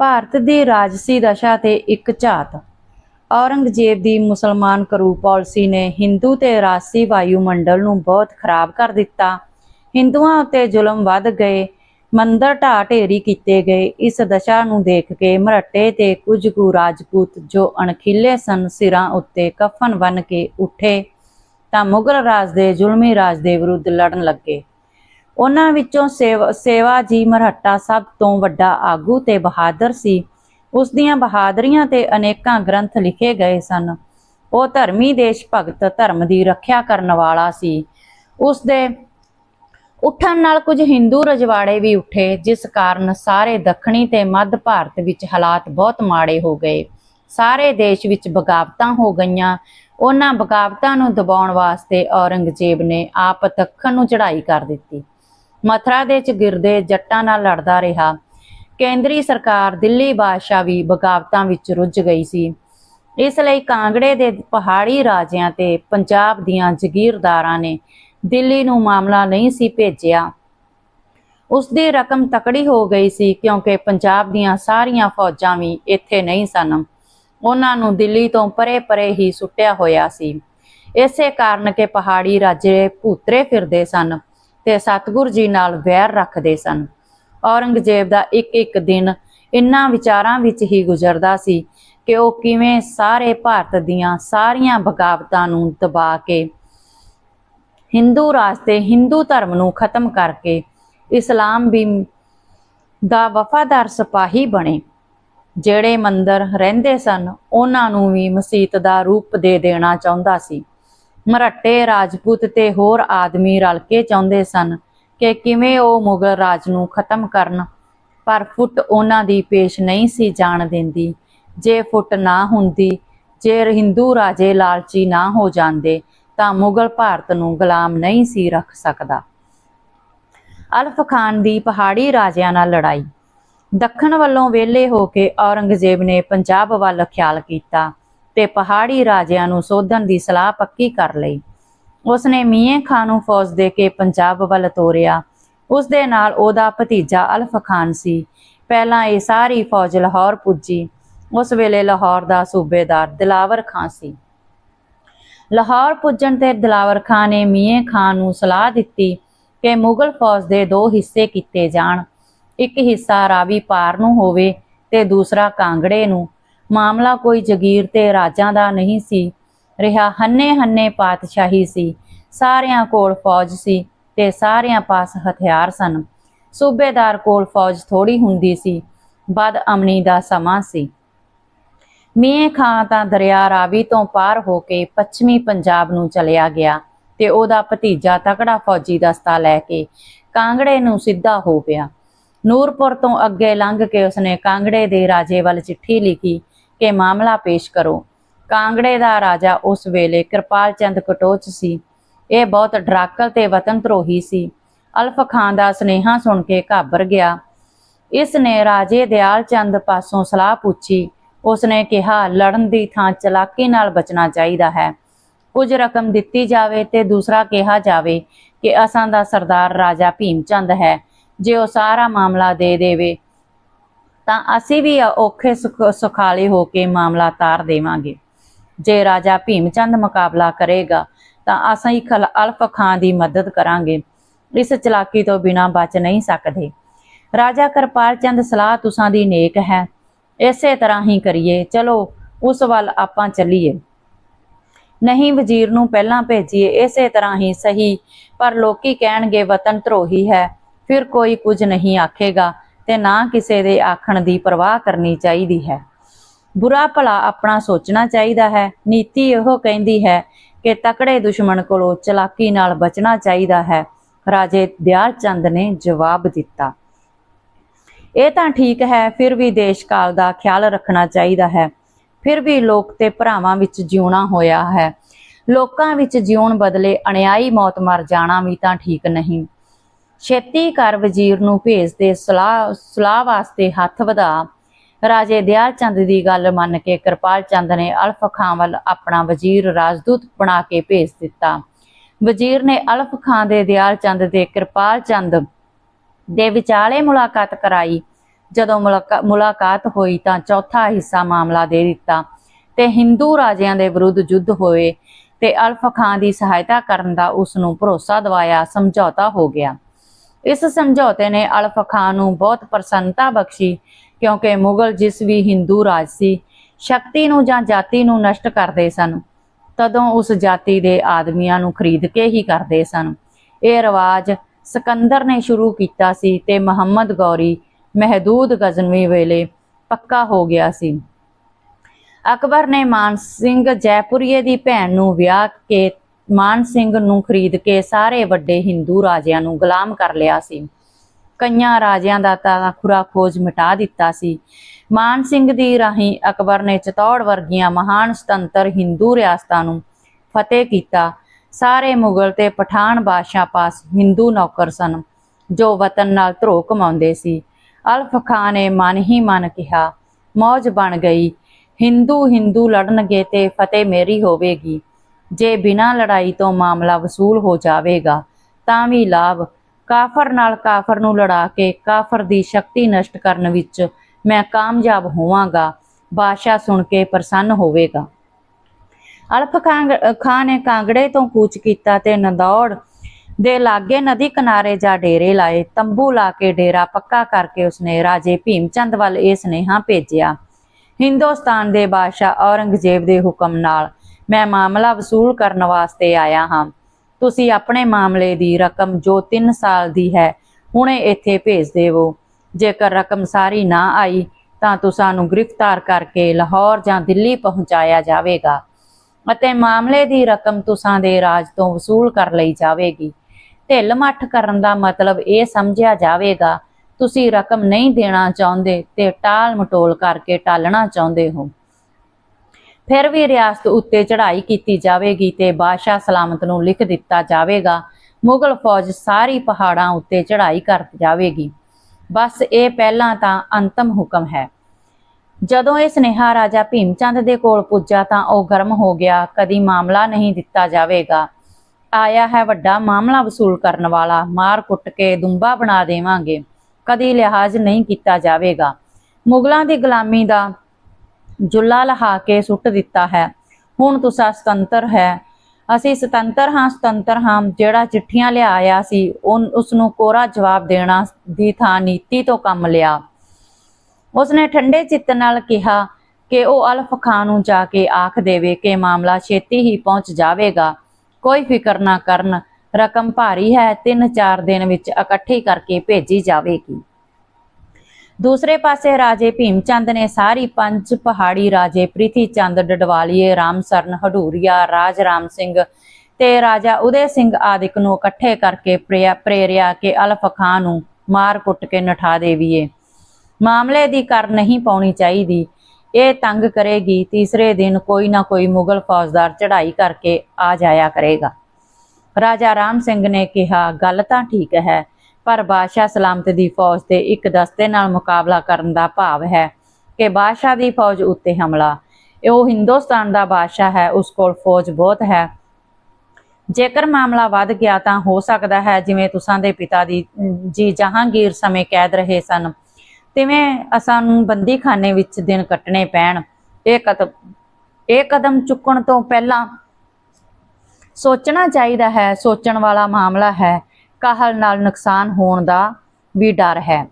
ਭਾਰਤ ਦੀ ਰਾਜਸੀ ਦਸ਼ਾ ਤੇ ਇੱਕ ਝਾਤ। ਔਰੰਗਜ਼ੇਬ ਦੀ ਮੁਸਲਮਾਨ ਕਰੂ ਪਾਲਿਸੀ ਨੇ ਹਿੰਦੂ ਤੇ ਰਾਜਸੀ ਵਾਯੂਮੰਡਲ ਨੂੰ ਬਹੁਤ ਖਰਾਬ ਕਰ ਦਿੱਤਾ। ਹਿੰਦੂਆਂ ਉੱਤੇ ਜ਼ੁਲਮ ਵੱਧ ਗਏ, ਮੰਦਰ ਢਾਹ ਢੇਰੀ ਕੀਤੇ ਗਏ। ਇਸ ਦਸ਼ਾ ਨੂੰ ਦੇਖ ਕੇ ਮਰੱਟੇ ਤੇ ਕੁਝ ਕੁ ਰਾਜਪੂਤ ਜੋ ਅਣਖੀਲੇ ਸਨ, ਸਿਰਾਂ ਉੱਤੇ ਕਫਨ ਬੰਨ ਕੇ ਉੱਠੇ ਤਾਂ ਮੁਗਲ ਰਾਜ ਦੇ, ਜ਼ੁਲਮੀ ਰਾਜ ਦੇ ਵਿਰੁੱਧ ਲੜਨ ਲੱਗੇ। ਉਹਨਾਂ ਵਿੱਚੋਂ ਸੇਵ- ਸੇਵਾ ਜੀ ਮਰਹੱਟਾ ਸਭ ਤੋਂ ਵੱਡਾ ਆਗੂ ਤੇ ਬਹਾਦਰ ਸੀ। ਉਸ ਦੀਆਂ ਬਹਾਦਰੀਆਂ ਤੇ ਅਨੇਕਾਂ ਗ੍ਰੰਥ ਲਿਖੇ ਗਏ ਸਨ। ਉਹ ਧਰਮੀ ਦੇਸ਼ ਭਗਤ ਧਰਮ ਦੀ ਰੱਖਿਆ ਕਰਨ ਵਾਲਾ ਸੀ। ਉਸ ਦੇ ਉੱਠਣ ਨਾਲ ਕੁਝ ਹਿੰਦੂ ਰਜਵਾੜੇ ਵੀ ਉੱਠੇ, ਜਿਸ ਕਾਰਨ ਸਾਰੇ ਦੱਖਣੀ ਤੇ ਮੱਧ ਭਾਰਤ ਵਿੱਚ ਹਾਲਾਤ ਬਹੁਤ ਮਾੜੇ ਹੋ ਗਏ। ਸਾਰੇ ਦੇਸ਼ ਵਿੱਚ ਬਗਾਵਤਾਂ ਹੋ ਗਈਆਂ। ਉਹਨਾਂ ਬਗਾਵਤਾਂ ਨੂੰ ਦਬਾਉਣ ਵਾਸਤੇ ਔਰੰਗਜ਼ੇਬ ਨੇ ਆਪ ਦੱਖਣ ਨੂੰ ਚੜ੍ਹਾਈ ਕਰ ਦਿੱਤੀ। ਮਥਰਾ ਦੇ ਚਗਿਰਦੇ ਜੱਟਾਂ ਨਾਲ ਲੜਦਾ ਰਿਹਾ। ਕੇਂਦਰੀ ਸਰਕਾਰ ਦਿੱਲੀ ਬਾਦਸ਼ਾਹ ਵੀ ਬਗਾਵਤਾਂ ਵਿੱਚ ਰੁੱਝ ਗਈ ਸੀ। ਇਸ ਲਈ ਕਾਂਗੜੇ ਦੇ ਪਹਾੜੀ ਰਾਜਿਆਂ ਤੇ ਪੰਜਾਬ ਦੀਆਂ ਜ਼ਗੀਰਦਾਰਾਂ ਨੇ ਦਿੱਲੀ ਨੂੰ ਮਾਮਲਾ ਨਹੀਂ ਸੀ ਭੇਜਿਆ। ਉਸ ਦੀ ਰਕਮ ਤਕੜੀ ਹੋ ਗਈ ਸੀ ਕਿਉਂਕਿ ਪੰਜਾਬ ਦੀਆਂ ਸਾਰੀਆਂ ਫੌਜਾਂ ਵੀ ਇੱਥੇ ਨਹੀਂ ਸਨ। ਉਹਨਾਂ ਨੂੰ ਦਿੱਲੀ ਤੋਂ ਪਰੇ-ਪਰੇ ਹੀ ਸੁੱਟਿਆ ਹੋਇਆ ਸੀ। ਇਸੇ ਕਾਰਨ ਕਿ ਪਹਾੜੀ ਰਾਜੇ ਭੂਤਰੇ ਫਿਰਦੇ ਸਨ। ਤੇ ਸਤਗੁਰ ਜੀ ਨਾਲ ਵੈਰ ਰੱਖਦੇ ਸਨ। ਔਰੰਗਜ਼ੇਬ ਦਾ ਇੱਕ ਇੱਕ ਦਿਨ ਇਨ੍ਹਾਂ ਵਿਚਾਰਾਂ ਵਿੱਚ ਹੀ ਗੁਜ਼ਰਦਾ ਸੀ ਕਿ ਉਹ ਕਿਵੇਂ ਸਾਰੇ ਭਾਰਤ ਦੀਆਂ ਸਾਰੀਆਂ ਬਗਾਵਤਾਂ ਨੂੰ ਦਬਾ ਕੇ ਹਿੰਦੂ ਰਾਜ ਤੇ ਹਿੰਦੂ ਧਰਮ ਨੂੰ ਖਤਮ ਕਰਕੇ ਇਸਲਾਮ ਵੀ ਦਾ ਵਫਾਦਾਰ ਸਿਪਾਹੀ ਬਣੇ। ਜਿਹੜੇ ਮੰਦਰ ਰਹਿੰਦੇ ਸਨ, ਉਹਨਾਂ ਨੂੰ ਵੀ ਮਸੀਤ ਦਾ ਰੂਪ ਦੇ ਦੇਣਾ ਚਾਹੁੰਦਾ ਸੀ। ਮਰਾਠੇ ਰਾਜਪੂਤ ਤੇ ਹੋਰ ਆਦਮੀ ਰਲ ਕੇ ਚਾਹੁੰਦੇ ਸਨ ਕਿ ਕਿਵੇਂ ਉਹ ਮੁਗਲ ਰਾਜ ਨੂੰ ਖਤਮ ਕਰਨ, ਪਰ ਫੁੱਟ ਉਹਨਾਂ ਦੀ ਪੇਸ਼ ਨਹੀਂ ਸੀ ਜਾਣ ਦਿੰਦੀ। ਜੇ ਫੁੱਟ ਨਾ ਹੁੰਦੀ, ਜੇ ਹਿੰਦੂ ਰਾਜੇ ਲਾਲਚੀ ਨਾ ਹੋ ਜਾਂਦੇ, ਤਾਂ ਮੁਗਲ ਭਾਰਤ ਨੂੰ ਗੁਲਾਮ ਨਹੀਂ ਸੀ ਰੱਖ ਸਕਦਾ। ਅਲਫ ਖਾਨ ਦੀ ਪਹਾੜੀ ਰਾਜਿਆਂ ਨਾਲ ਲੜਾਈ। ਦੱਖਣ ਵੱਲੋਂ ਵਿਹਲੇ ਹੋ ਕੇ ਔਰੰਗਜ਼ੇਬ ਨੇ ਪੰਜਾਬ ਵੱਲ ਖਿਆਲ ਕੀਤਾ। ਤੇ ਪਹਾੜੀ ਰਾਜਿਆਂ ਨੂੰ ਸੋਧਣ ਦੀ ਸਲਾਹ ਪੱਕੀ ਕਰ ਲਈ। ਉਸਨੇ ਮੀਆਂ ਖਾਨ ਨੂੰ ਫੌਜ ਦੇ ਕੇ ਪੰਜਾਬ ਵੱਲ ਤੋਰਿਆ। ਉਸ ਦੇ ਨਾਲ ਉਹਦਾ ਭਤੀਜਾ ਅਲਫ ਖਾਨ ਸੀ। ਪਹਿਲਾਂ ਇਹ ਸਾਰੀ ਫੌਜ ਲਾਹੌਰ ਪੁੱਜੀ। ਉਸ ਵੇਲੇ ਲਾਹੌਰ ਦਾ ਸੂਬੇਦਾਰ ਦਿਲਾਵਰ ਖਾਨ ਸੀ। ਲਾਹੌਰ ਪੁੱਜਣ ਤੇ ਦਿਲਾਵਰ ਖਾਨ ਨੇ ਮੀਆਂ ਖਾਨ ਨੂੰ ਸਲਾਹ ਦਿੱਤੀ ਕਿ ਮੁਗਲ ਫੌਜ ਦੇ ਦੋ ਹਿੱਸੇ ਕੀਤੇ ਜਾਣ। ਇੱਕ ਹਿੱਸਾ ਰਾਵੀ ਪਾਰ ਨੂੰ ਹੋਵੇ ਤੇ ਦੂਸਰਾ ਕਾਂਗੜੇ ਨੂੰ। ਮਾਮਲਾ ਕੋਈ ਜ਼ਗੀਰ ਤੇ ਰਾਜਾਂ ਦਾ ਨਹੀਂ ਸੀ। ਰਿਹਾ ਹੰਨੇ ਹੰਨੇ ਪਾਤਸ਼ਾਹੀ ਸੀ। ਸਾਰਿਆਂ ਕੋਲ ਫੌਜ ਸੀ ਤੇ ਸਾਰਿਆਂ ਪਾਸ ਹਥਿਆਰ ਸਨ। ਸੂਬੇਦਾਰ ਕੋਲ ਫੌਜ ਥੋੜੀ ਹੁੰਦੀ ਸੀ। ਬਦ ਅਮਨੀ ਦਾ ਸਮਾਂ ਸੀ। ਮੀਂਹ ਖਾਂ ਤਾਂ ਦਰਿਆ ਰਾਵੀ ਤੋਂ ਪਾਰ ਹੋ ਕੇ ਪੱਛਮੀ ਪੰਜਾਬ ਨੂੰ ਚਲਿਆ ਗਿਆ ਤੇ ਉਹਦਾ ਭਤੀਜਾ ਤਕੜਾ ਫੌਜੀ ਦਸਤਾ ਲੈ ਕੇ ਕਾਂਗੜੇ ਨੂੰ ਸਿੱਧਾ ਹੋ ਪਿਆ। ਨੂਰਪੁਰ ਤੋਂ ਅੱਗੇ ਲੰਘ ਕੇ ਉਸਨੇ ਕਾਂਗੜੇ ਦੇ ਰਾਜੇ ਵੱਲ ਚਿੱਠੀ ਲਿਖੀ ਕਿ ਮਾਮਲਾ ਪੇਸ਼ ਕਰੋ। ਕਾਂਗੜੇ ਦਾ ਰਾਜਾ ਉਸ ਵੇਲੇ ਕਿਰਪਾਲ ਚੰਦ ਕਟੋਚ ਸੀ। ਇਹ ਬਹੁਤ ਡਰਾਕਲ ਤੇ ਵਤਨ ਧਰੋਹੀ ਸੀ। ਅਲਫ ਖਾਨ ਦਾ ਸੁਨੇਹਾ ਸੁਣ ਕੇ ਘਾਬਰ ਗਿਆ। ਇਸ ਨੇ ਰਾਜੇ ਦਿਆਲ ਚੰਦ ਪਾਸੋਂ ਸਲਾਹ ਪੁੱਛੀ। ਉਸਨੇ ਕਿਹਾ, ਲੜਨ ਦੀ ਥਾਂ ਚਲਾਕੀ ਨਾਲ ਬਚਣਾ ਚਾਹੀਦਾ ਹੈ। ਕੁਝ ਰਕਮ ਦਿੱਤੀ ਜਾਵੇ ਤੇ ਦੂਸਰਾ ਕਿਹਾ ਜਾਵੇ ਕਿ ਅਸਾਂ ਦਾ ਸਰਦਾਰ ਰਾਜਾ ਭੀਮ ਚੰਦ ਹੈ। ਜੇ ਉਹ ਸਾਰਾ ਮਾਮਲਾ ਦੇ ਦੇਵੇ ਤਾਂ ਅਸੀਂ ਵੀ ਔਖੇ ਸੁਖ- ਸੁਖਾਲੇ ਹੋ ਕੇ ਮਾਮਲਾ ਤਾਰ ਦੇਵਾਂਗੇ। ਜੇ ਰਾਜਾ ਭੀਮ ਚੰਦ ਮੁਕਾਬਲਾ ਕਰੇਗਾ, ਤਾਂ ਅਸੀਂ ਖਲ ਅਲਫ ਖਾਨ ਦੀ ਮਦਦ ਕਰਾਂਗੇ। ਇਸ ਚਲਾਕੀ ਤੋਂ ਬਿਨਾਂ ਬਚ ਨਹੀਂ ਸਕਦੇ। ਰਾਜਾ ਕਿਰਪਾਲ ਚੰਦ ਸਲਾਹ ਤੁਸਾਂ ਦੀ ਨੇਕ ਹੈ। ਇਸੇ ਤਰ੍ਹਾਂ ਹੀ ਕਰੀਏ। ਚਲੋ, ਉਸ ਵੱਲ ਆਪਾਂ ਚੱਲੀਏ। ਨਹੀਂ ਵਜ਼ੀਰ ਨੂੰ ਪਹਿਲਾਂ ਭੇਜੀਏ। ਇਸੇ ਤਰ੍ਹਾਂ ਹੀ ਸਹੀ। ਪਰ ਲੋਕੀ ਕਹਿਣਗੇ, ਵਤਨ ਧਰੋਹੀ ਹੈ। ਫਿਰ ਕੋਈ ਕੁਝ ਨਹੀਂ ਆਖੇਗਾ। ਤੇ ਨਾ ਕਿਸੇ ਦੇ ਆਖਣ ਦੀ ਪਰਵਾਹ ਕਰਨੀ ਚਾਹੀਦੀ ਹੈ। ਬੁਰਾ ਭਲਾ ਆਪਣਾ ਸੋਚਣਾ ਚਾਹੀਦਾ ਹੈ। ਨੀਤੀ ਇਹੋ ਕਹਿੰਦੀ ਹੈ ਕਿ ਤਕੜੇ ਦੁਸ਼ਮਣ ਕੋਲੋਂ ਚਲਾਕੀ ਨਾਲ ਬਚਣਾ ਚਾਹੀਦਾ ਹੈ। ਰਾਜੇ ਦਿਆਲ ਚੰਦ ਨੇ ਜਵਾਬ ਦਿੱਤਾ। ਇਹ ਤਾਂ ਠੀਕ ਹੈ, ਫਿਰ ਵੀ ਦੇਸ਼ ਕਾਲ ਦਾ ਖਿਆਲ ਰੱਖਣਾ ਚਾਹੀਦਾ ਹੈ। ਫਿਰ ਵੀ ਲੋਕ ਤੇ ਭਰਾਵਾਂ ਵਿੱਚ ਜਿਉਣਾ ਹੋਇਆ ਹੈ। ਲੋਕਾਂ ਵਿੱਚ ਜਿਉਣ ਬਦਲੇ ਅਣਿਆਈ ਮੌਤ ਮਰ ਜਾਣਾ ਵੀ ਤਾਂ ਠੀਕ ਨਹੀਂ। ਛੇਤੀ ਕਰ ਵਜ਼ੀਰ ਨੂੰ ਭੇਜ ਦੇ, ਸਲਾਹ ਸਲਾਹ ਵਾਸਤੇ ਹੱਥ ਵਧਾ। ਰਾਜੇ ਦਿਆਲ ਚੰਦ ਦੀ ਗੱਲ ਮੰਨ ਕੇ ਕਿਰਪਾਲ ਚੰਦ ਨੇ ਅਲਫ ਖਾਂ ਵੱਲ ਆਪਣਾ ਵਜ਼ੀਰ ਰਾਜਦੂਤ ਬਣਾ ਕੇ ਭੇਜ ਦਿੱਤਾ। ਵਜ਼ੀਰ ਨੇ ਅਲਫ ਖਾਂ ਦੇ ਦਿਆਲ ਚੰਦ ਦੇ ਕਿਰਪਾਲ ਚੰਦ ਦੇ ਵਿਚਾਲੇ ਮੁਲਾਕਾਤ ਕਰਾਈ। ਜਦੋਂ ਮੁਲਾਕਾ- ਮੁਲਾਕਾਤ ਹੋਈ ਤਾਂ ਚੌਥਾ ਹਿੱਸਾ ਮਾਮਲਾ ਦੇ ਦਿੱਤਾ ਤੇ ਹਿੰਦੂ ਰਾਜਿਆਂ ਦੇ ਵਿਰੁੱਧ ਯੁੱਧ ਹੋਏ ਤੇ ਅਲਫ ਖਾਂ ਦੀ ਸਹਾਇਤਾ ਕਰਨ ਦਾ ਉਸ ਨੂੰ ਭਰੋਸਾ ਦਿਵਾਇਆ, ਸਮਝੌਤਾ ਹੋ ਗਿਆ। ਇਸ ਸਮਝੌਤੇ ਨੇ ਅਲਫ ਖਾਨ ਨੂੰ ਬਹੁਤ ਪ੍ਰਸੰਨਤਾ ਬਖਸ਼ੀ, ਕਿਉਂਕਿ ਮੁਗਲ ਜਿਸ ਵੀ ਹਿੰਦੂ ਰਾਜ ਸੀ, ਸ਼ਕਤੀ ਨੂੰ ਜਾਂ ਜਾਤੀ ਨੂੰ ਨਸ਼ਟ ਕਰਦੇ ਸਨ, ਤਦੋਂ ਉਸ ਜਾਤੀ ਦੇ ਆਦਮੀਆਂ ਨੂੰ ਖਰੀਦ ਕੇ ਹੀ ਕਰਦੇ ਸਨ। ਇਹ ਰਿਵਾਜ ਸਿਕੰਦਰ ਨੇ ਸ਼ੁਰੂ ਕੀਤਾ ਸੀ ਤੇ ਮੁਹੰਮਦ ਗੌਰੀ ਮਹਿਦੂਦ ਗਜ਼ਨਵੀ ਵੇਲੇ ਪੱਕਾ ਹੋ ਗਿਆ ਸੀ। ਅਕਬਰ ਨੇ ਮਾਨ ਸਿੰਘ ਜੈਪੁਰੀਏ ਦੀ ਭੈਣ ਨੂੰ ਵਿਆਹ ਕੇ ਮਾਨ ਸਿੰਘ ਨੂੰ ਖਰੀਦ ਕੇ ਸਾਰੇ ਵੱਡੇ ਹਿੰਦੂ ਰਾਜਿਆਂ ਨੂੰ ਗੁਲਾਮ ਕਰ ਲਿਆ ਸੀ। ਕਈਆਂ ਰਾਜਿਆਂ ਦਾ ਤਾਂ ਖੁਰਾ ਖੋਜ ਮਿਟਾ ਦਿੱਤਾ ਸੀ। ਮਾਨ ਸਿੰਘ ਦੀ ਰਾਹੀਂ ਅਕਬਰ ਨੇ ਚਤੌੜ ਵਰਗੀਆਂ ਮਹਾਨ ਸੁਤੰਤਰ ਹਿੰਦੂ ਰਿਆਸਤਾਂ ਨੂੰ ਫਤਿਹ ਕੀਤਾ। ਸਾਰੇ ਮੁਗਲ ਤੇ ਪਠਾਨ ਬਾਦਸ਼ਾਹ ਪਾਸ ਹਿੰਦੂ ਨੌਕਰ ਸਨ, ਜੋ ਵਤਨ ਨਾਲ ਧਰੋ ਕਮਾਉਂਦੇ ਸੀ। ਅਲਫ ਖਾਨ ਨੇ ਮਨ ਹੀ ਮਨ ਕਿਹਾ, ਮੌਜ ਬਣ ਗਈ। ਹਿੰਦੂ ਹਿੰਦੂ ਲੜਨਗੇ ਤੇ ਫਤਿਹ ਮੇਰੀ ਹੋਵੇਗੀ। ਜੇ ਬਿਨਾਂ ਲੜਾਈ ਤੋਂ ਮਾਮਲਾ ਵਸੂਲ ਹੋ ਜਾਵੇਗਾ, ਤਾਂ ਵੀ ਲਾਭ। ਕਾਫਰ ਨਾਲ ਕਾਫਰ ਨੂੰ ਲੜਾ ਕੇ ਕਾਫਰ ਦੀ ਸ਼ਕਤੀ ਨਸ਼ਟ ਕਰਨ ਵਿੱਚ ਮੈਂ ਕਾਮਯਾਬ ਹੋਵਾਂਗਾ, ਬਾਦਸ਼ਾਹ ਸੁਣ ਕੇ ਪ੍ਰਸੰਨ ਹੋਵੇਗਾ। ਅਲਫ ਖਾਨ ਖਾਨ ਨੇ ਕਾਂਗੜੇ ਤੋਂ ਕੂਚ ਕੀਤਾ ਤੇ ਨੰਦੌੜ ਦੇ ਲਾਗੇ ਨਦੀ ਕਿਨਾਰੇ ਜਾ ਡੇਰੇ ਲਾਏ, ਤੰਬੂ ਲਾ ਕੇ ਡੇਰਾ ਪੱਕਾ ਕਰਕੇ ਉਸਨੇ ਰਾਜੇ ਭੀਮ ਚੰਦ ਵੱਲ ਇਹ ਸੁਨੇਹਾ ਭੇਜਿਆ। ਹਿੰਦੁਸਤਾਨ ਦੇ ਬਾਦਸ਼ਾਹ ਔਰੰਗਜ਼ੇਬ ਦੇ ਹੁਕਮ ਨਾਲ ਮੈਂ ਮਾਮਲਾ ਵਸੂਲ ਕਰਨ ਵਾਸਤੇ ਆਇਆ ਹਾਂ। ਤੁਸੀਂ ਆਪਣੇ ਮਾਮਲੇ ਦੀ ਰਕਮ ਜੋ 3 ਸਾਲ ਦੀ ਹੈ, ਹੁਣੇ ਇੱਥੇ ਭੇਜ ਦੇਵੋ। ਜੇਕਰ ਰਕਮ ਸਾਰੀ ਨਾ ਆਈ, ਤਾਂ ਤੁਸਾਂ ਗ੍ਰਿਫਤਾਰ ਕਰਕੇ ਲਾਹੌਰ ਜਾਂ ਦਿੱਲੀ ਪਹੁੰਚਾਇਆ ਜਾਵੇਗਾ ਅਤੇ ਮਾਮਲੇ ਦੀ ਰਕਮ ਤੁਸਾਂ ਦੇ ਰਾਜ ਤੋਂ ਵਸੂਲ ਕਰ ਲਈ ਜਾਵੇਗੀ। ਢਿੱਲ ਮੱਠ ਕਰਨ ਦਾ ਮਤਲਬ ਇਹ ਸਮਝਿਆ ਜਾਵੇਗਾ, ਤੁਸੀਂ ਰਕਮ ਨਹੀਂ ਦੇਣਾ ਚਾਹੁੰਦੇ ਤੇ ਟਾਲ ਮਟੋਲ ਕਰਕੇ ਟਾਲਣਾ ਚਾਹੁੰਦੇ ਹੋ। ਫਿਰ ਵੀ ਰਿਆਸਤ ਉੱਤੇ ਚੜ੍ਹਾਈ ਕੀਤੀ ਜਾਵੇਗੀ ਤੇ ਬਾਦਸ਼ਾਹ ਸਲਾਮਤ ਨੂੰ ਲਿਖ ਦਿੱਤਾ ਜਾਵੇਗਾ। ਮੁਗਲ ਫੌਜ ਸਾਰੀ ਪਹਾੜਾਂ ਉੱਤੇ ਚੜ੍ਹਾਈ ਕਰ ਜਾਵੇਗੀ। ਬਸ ਇਹ ਪਹਿਲਾਂ ਤਾਂ ਅੰਤਮ ਹੁਕਮ ਹੈ। ਜਦੋਂ ਇਹ ਸੁਨੇਹਾ ਰਾਜਾ ਭੀਮ ਚੰਦ ਦੇ ਕੋਲ ਪੁੱਜਾ ਤਾਂ ਉਹ ਗਰਮ ਹੋ ਗਿਆ। ਕਦੀ ਮਾਮਲਾ ਨਹੀਂ ਦਿੱਤਾ ਜਾਵੇਗਾ। ਆਇਆ ਹੈ ਵੱਡਾ ਮਾਮਲਾ ਵਸੂਲ ਕਰਨ ਵਾਲਾ। ਮਾਰ ਕੁੱਟ ਕੇ ਦੁੰਬਾ ਬਣਾ ਦੇਵਾਂਗੇ। ਕਦੀ ਲਿਹਾਜ਼ ਨਹੀਂ ਕੀਤਾ ਜਾਵੇਗਾ। ਮੁਗਲਾਂ ਦੀ ਗੁਲਾਮੀ ਦਾ ਜੁੱਲਾ ਲਹਾ ਕੇ ਸੁੱਟ ਦਿੱਤਾ ਹੈ। ਹੁਣ ਤੁਸੀਂ ਸੁਤੰਤਰ ਹੈ। ਅਸੀਂ ਸੁਤੰਤਰ ਹਾਂ ਸੁਤੰਤਰ ਹਾਂ, ਜਿਹੜਾ ਚਿੱਠੀਆਂ ਲਿਆਇਆ ਸੀ ਉਸ ਨੂੰ ਕੋਰਾ ਜਵਾਬ ਦੇਣਾ ਦੀ ਥਾਂ ਨੀਤੀ ਤੋਂ ਕੰਮ ਲਿਆ। ਉਸਨੇ ਠੰਡੇ ਚਿੱਤ ਨਾਲ ਕਿਹਾ ਕਿ ਉਹ ਅਲਫ ਖਾਨ ਨੂੰ ਜਾ ਕੇ ਆਖ ਦੇਵੇ ਕਿ ਮਾਮਲਾ ਛੇਤੀ ਹੀ ਪਹੁੰਚ ਜਾਵੇਗਾ। ਕੋਈ ਫਿਕਰ ਨਾ ਕਰਨ, ਰਕਮ ਭਾਰੀ ਹੈ 3-4 ਦਿਨ ਵਿੱਚ ਇਕੱਠੀ ਕਰਕੇ ਭੇਜੀ ਜਾਵੇਗੀ। ਦੂਸਰੇ ਪਾਸੇ ਰਾਜੇ ਭੀਮ ਚੰਦ ਨੇ ਸਾਰੀ ਪੰਜ ਪਹਾੜੀ ਰਾਜੇ ਪ੍ਰਿਥੀ ਚੰਦ ਡਡਵਾਲੀਏ, ਰਾਮਸਰਨ, ਹਡੂਰੀਆ ਰਾਜ ਰਾਮ ਸਿੰਘ ਤੇ ਰਾਜਾ ਉਦੇ ਸਿੰਘ ਆਦਿਕ ਨੂੰ ਇਕੱਠੇ ਕਰਕੇ ਪ੍ਰੇਰਿਆ ਕਿ ਅਲਫ ਖਾਨ ਨੂੰ ਮਾਰ ਕੁੱਟ ਕੇ ਨਠਾ ਦੇਵੀਏ। ਮਾਮਲੇ ਦੀ ਕਰ ਨਹੀਂ ਪਾਉਣੀ ਚਾਹੀਦੀ। ਇਹ ਤੰਗ ਕਰੇਗੀ, ਤੀਸਰੇ ਦਿਨ ਕੋਈ ਨਾ ਕੋਈ ਮੁਗਲ ਫੌਜਦਾਰ ਚੜ੍ਹਾਈ ਕਰਕੇ ਆ ਜਾਇਆ ਕਰੇਗਾ। ਰਾਜਾ ਰਾਮ ਸਿੰਘ ਨੇ ਕਿਹਾ, ਗੱਲ ਤਾਂ ਠੀਕ ਹੈ। ਪਰ ਬਾਦਸ਼ਾਹ ਸਲਾਮਤ ਦੀ ਫੌਜ ਤੇ ਇੱਕ ਦਸਤੇ ਨਾਲ ਮੁਕਾਬਲਾ ਕਰਨ ਦਾ ਭਾਵ ਹੈ ਕਿ ਬਾਦਸ਼ਾਹ ਦੀ ਫੌਜ ਉੱਤੇ ਹਮਲਾ। ਉਹ ਹਿੰਦੁਸਤਾਨ ਦਾ ਬਾਦਸ਼ਾਹ ਹੈ, ਉਸ ਕੋਲ ਫੌਜ ਬਹੁਤ ਹੈ। ਜੇਕਰ ਮਾਮਲਾ ਵੱਧ ਗਿਆ ਤਾਂ ਹੋ ਸਕਦਾ ਹੈ, ਜਿਵੇਂ ਤੁਸਾਂ ਦੇ ਪਿਤਾ ਦੀ ਜੀ ਜਹਾਂਗੀਰ ਸਮੇਂ ਕੈਦ ਰਹੇ ਸਨ। ਤਿਵੇਂ ਅਸਾਂ ਨੂੰ ਬੰਦੀਖਾਨੇ ਵਿੱਚ ਦਿਨ ਕੱਟਣੇ ਪੈਣ। ਇਹ ਕਦਮ ਇਹ ਕਦਮ ਚੁੱਕਣ ਤੋਂ ਪਹਿਲਾਂ ਸੋਚਣਾ ਚਾਹੀਦਾ ਹੈ, ਸੋਚਣ ਵਾਲਾ ਮਾਮਲਾ ਹੈ ਕਾਹਲ ਨਾਲ ਨੁਕਸਾਨ ਹੋਣ ਦਾ ਵੀ ਡਰ ਹੈ।